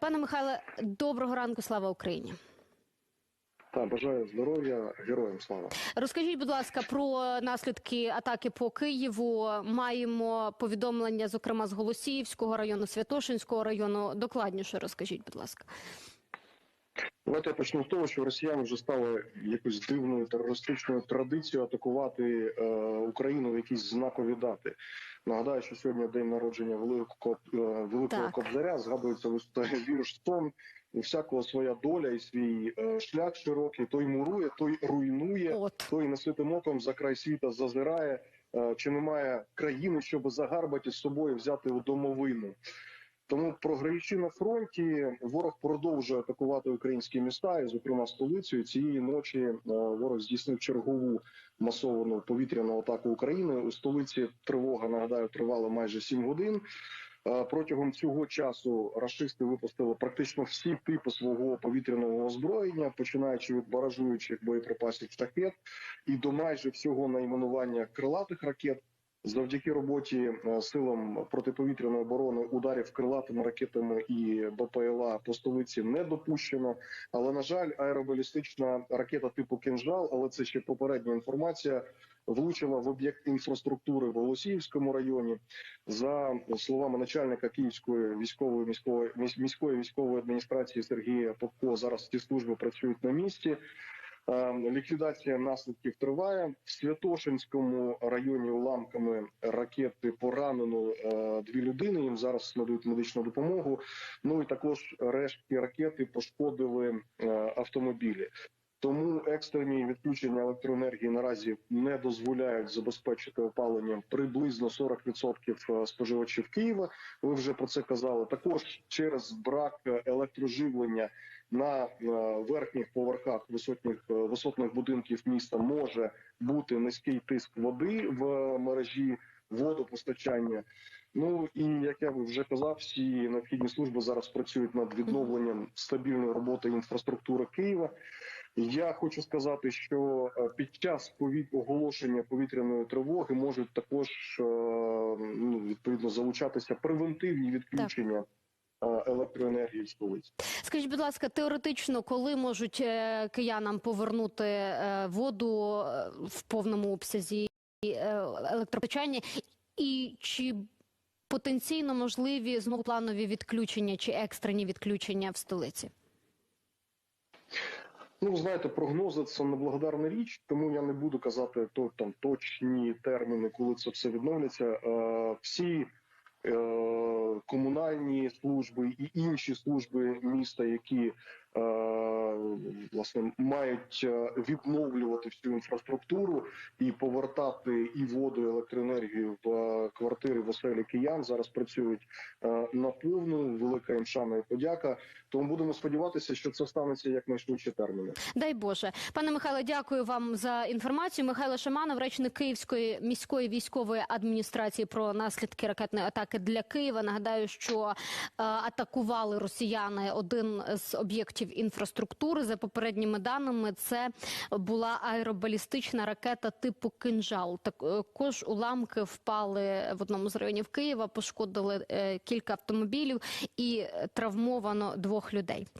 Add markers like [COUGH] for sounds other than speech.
Пане Михайле, доброго ранку, слава Україні. Та бажаю здоров'я, героям слава. Розкажіть, будь ласка, про наслідки атаки по Києву. Маємо повідомлення, зокрема з Голосіївського району, Святошинського району. Докладніше розкажіть, будь ласка. Давайте я почну з того, що росіяни вже стали якоюсь дивною терористичною традицією атакувати е, Україну в якісь знакові дати. Нагадаю, що сьогодні день народження великого е, великого кобзаря. Згадується [LAUGHS] вірш сон. У всякого своя доля і свій е, шлях широкий. Той мурує, той руйнує. От той неситим оком за край світа зазирає, е, чи немає країни, щоб загарбати з собою взяти у домовину. Тому, програючи на фронті, ворог продовжує атакувати українські міста, і, зокрема, столицю. І цієї ночі е, ворог здійснив чергову масовану повітряну атаку України. У столиці тривога нагадаю тривала майже 7 годин. Е, Протягом цього часу рашисти випустили практично всі типи свого повітряного озброєння, починаючи від баражуючих боєприпасів штакет і до майже всього найменування крилатих ракет. Завдяки роботі е, силам протиповітряної оборони ударів крилатими ракетами і БПЛА по столиці не допущено. Але на жаль, аеробалістична ракета типу «Кинжал», але це ще попередня інформація, влучила в об'єкт інфраструктури в Голосіївському районі. За словами начальника Київської військової міської міської військової адміністрації Сергія Попко, зараз ці служби працюють на місці. Е, Ліквідація наслідків триває в Святошинському районі. Уламками ракети поранено е, дві людини. Їм зараз надають медичну допомогу. Ну і також рештки ракети пошкодили е, автомобілі. Тому екстрені відключення електроенергії наразі не дозволяють забезпечити опаленням приблизно 40% споживачів Києва. Ви вже про це казали. Також через брак електроживлення на е, верхніх поверхах висотних е, висотних будинків міста може бути низький тиск води в мережі водопостачання. Ну і як я вже казав, всі необхідні служби зараз працюють над відновленням стабільної роботи інфраструктури Києва. Я хочу сказати, що е, під час пові- оголошення повітряної тривоги можуть також е, ну, відповідно залучатися превентивні відключення е, електроенергії в столиці. скажіть, будь ласка, теоретично, коли можуть киянам повернути воду в повному обсязі електропостачання, і чи потенційно можливі знову планові відключення чи екстрені відключення в столиці? Ну, ви знаєте, прогнози це неблагодарна річ, тому я не буду казати то там точні терміни, коли це все відновляться. Е, всі е, комунальні служби і інші служби міста, які власне мають е, відновлювати всю інфраструктуру і повертати і воду, і електроенергію в е, квартири в оселі киян, зараз працюють е, наповну. Велика їм шана і подяка. Тому будемо сподіватися, що це станеться якнайшвидше терміни. Дай Боже, пане Михайло, дякую вам за інформацію. Михайло Шаманов, речник Київської міської військової адміністрації про наслідки ракетної атаки для Києва. Нагадаю, що е, атакували росіяни один з об'єктів інфраструктури. За попередніми даними, це була аеробалістична ракета типу кинжал. Також уламки впали в одному з районів Києва, пошкодили е, кілька автомобілів і е, травмовано двох людей.